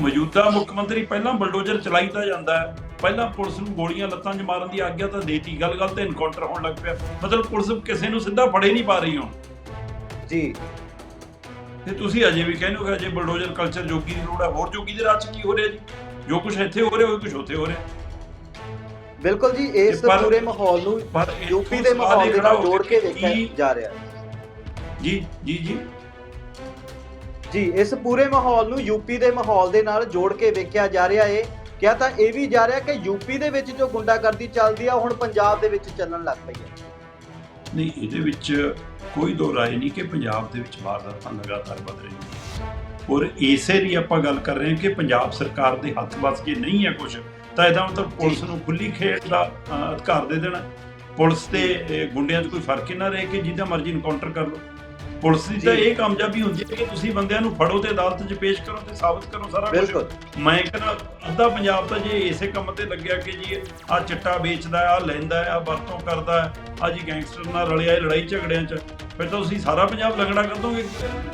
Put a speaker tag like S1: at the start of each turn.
S1: ਮੌਜੂਦਾ ਮੁੱਖ ਮੰਤਰੀ ਪਹਿਲਾਂ ਬਲਡੋਜ਼ਰ ਚਲਾਈ ਤਾਂ ਜਾਂਦਾ ਹੈ। ਪਹਿਲਾਂ ਪੁਲਿਸ ਨੂੰ ਗੋਲੀਆਂ ਲੱਤਾਂ 'ਚ ਮਾਰਨ ਦੀ ਆਗਿਆ ਤਾਂ ਦੇਤੀ। ਗੱਲ ਗੱਲ ਤੇ ਐਨਕਾਊਂਟਰ ਹੋਣ ਲੱਗ ਪਿਆ। ਮਤਲਬ ਪੁਲਿਸ ਕਿਸੇ ਨੂੰ ਸਿੱਧਾ ਫੜੇ ਨਹੀਂ ਪਾ ਰਹੀ ਹੁਣ।
S2: ਜੀ।
S1: ਤੇ ਤੁਸੀਂ ਅਜੇ ਵੀ ਕਹਿੰਦੇ ਹੋ ਕਿ ਅਜੇ ਬਲਡੋਜ਼ਰ ਕਲਚਰ ਜੋਗੀ ਦੀ ਲੋੜ ਹੈ। ਹੋਰ ਜੋਗੀ ਦੇ ਰਾਜ ਕੀ ਹੋ ਰਿਹਾ ਜੀ? ਜੋ ਕੁਝ ਇੱਥੇ ਹੋ ਰਿਹਾ ਉਹ ਕੁਝ ਉੱਥੇ ਹੋ ਰਿਹਾ।
S2: ਬਿਲਕੁਲ ਜੀ ਇਸ
S1: ਪਰ-
S2: ਮਾਹੌਲ ਨੂੰ ਯੂਪੀ ਦੇ ਮਾਹੌਲ ਦੇ ਨਾਲ ਜੋੜ ਕੇ ਦੇਖਿਆ ਜਾ ਰਿਹਾ।
S1: ਜੀ ਜੀ ਜੀ।
S2: ਜੀ ਇਸ ਪੂਰੇ ਮਾਹੌਲ ਨੂੰ ਯੂਪੀ ਦੇ ਮਾਹੌਲ ਦੇ ਨਾਲ ਜੋੜ ਕੇ ਵੇਖਿਆ ਜਾ ਰਿਹਾ ਹੈ ਕਿਹਾ ਤਾਂ ਇਹ ਵੀ ਜਾ ਰਿਹਾ ਕਿ ਯੂਪੀ ਦੇ ਵਿੱਚ ਜੋ ਗੁੰਡਾਗਰਦੀ ਚੱਲਦੀ ਆ ਹੁਣ ਪੰਜਾਬ ਦੇ ਵਿੱਚ ਚੱਲਣ ਲੱਗ ਪਈ ਹੈ।
S1: ਨਹੀਂ ਇਹਦੇ ਵਿੱਚ ਕੋਈ ਦੋ ਰਾਏ ਨਹੀਂ ਕਿ ਪੰਜਾਬ ਦੇ ਵਿੱਚ ਵਾਰਦਾਤਾਂ ਲਗਾਤਾਰ ਵਧ ਰਹੀਆਂ ਔਰ ਇਸੇ ਦੀ ਆਪਾਂ ਗੱਲ ਕਰ ਰਹੇ ਹਾਂ ਕਿ ਪੰਜਾਬ ਸਰਕਾਰ ਦੇ ਹੱਥ ਵੱਸ ਜੇ ਨਹੀਂ ਹੈ ਕੁਝ ਤਾਂ ਇਹਦਾ ਮਤਲਬ ਪੁਲਿਸ ਨੂੰ ਖੁੱਲੀ ਖੇਡ ਦਾ ਅਧਿਕਾਰ ਦੇ ਦੇਣਾ। ਪੁਲਿਸ ਤੇ ਗੁੰਡਿਆਂ 'ਚ ਕੋਈ ਫ਼ਰਕ ਹੀ ਨਾ ਰਹੇ ਕਿ ਜਿੱਦਾਂ ਮਰਜ਼ੀ ਇਨਕਾਊਂਟਰ ਕਰ ਲਓ। ਪੁਲਿਸ ਦੀ ਤਾਂ। ਇਹ ਕਾਮਯਾਬੀ ਹੁੰਦੀ ਹੈ ਕਿ ਤੁਸੀਂ ਬੰਦਿਆਂ ਨੂੰ ਫੜੋ ਤੇ ਅਦਾਲਤ 'ਚ ਪੇਸ਼ ਕਰੋ ਤੇ ਸਾਬਤ ਕਰੋ ਸਾਰਾ ਕੁਝ ਮੈਂ ਕਹਿੰਦਾ ਅੱਧਾ ਪੰਜਾਬ ਤਾਂ ਜੇ ਇਸੇ ਕੰਮ ਤੇ ਲੱਗਿਆ ਕਿ ਜੀ ਆ ਚਿੱਟਾ ਵੇਚਦਾ ਆ ਲੈਂਦਾ ਆ ਵਰਤੋਂ ਕਰਦਾ ਆ ਜੀ ਗੈਂਗਸਟਰ ਨਾਲ ਰਲਿਆ ਲੜਾਈ ਝਗੜਿਆਂ 'ਚ ਫਿਰ ਤਾਂ ਤੁਸੀਂ ਸਾਰਾ ਪੰਜਾਬ ਲੰਗੜਾ ਕਰ ਦੋਗੇ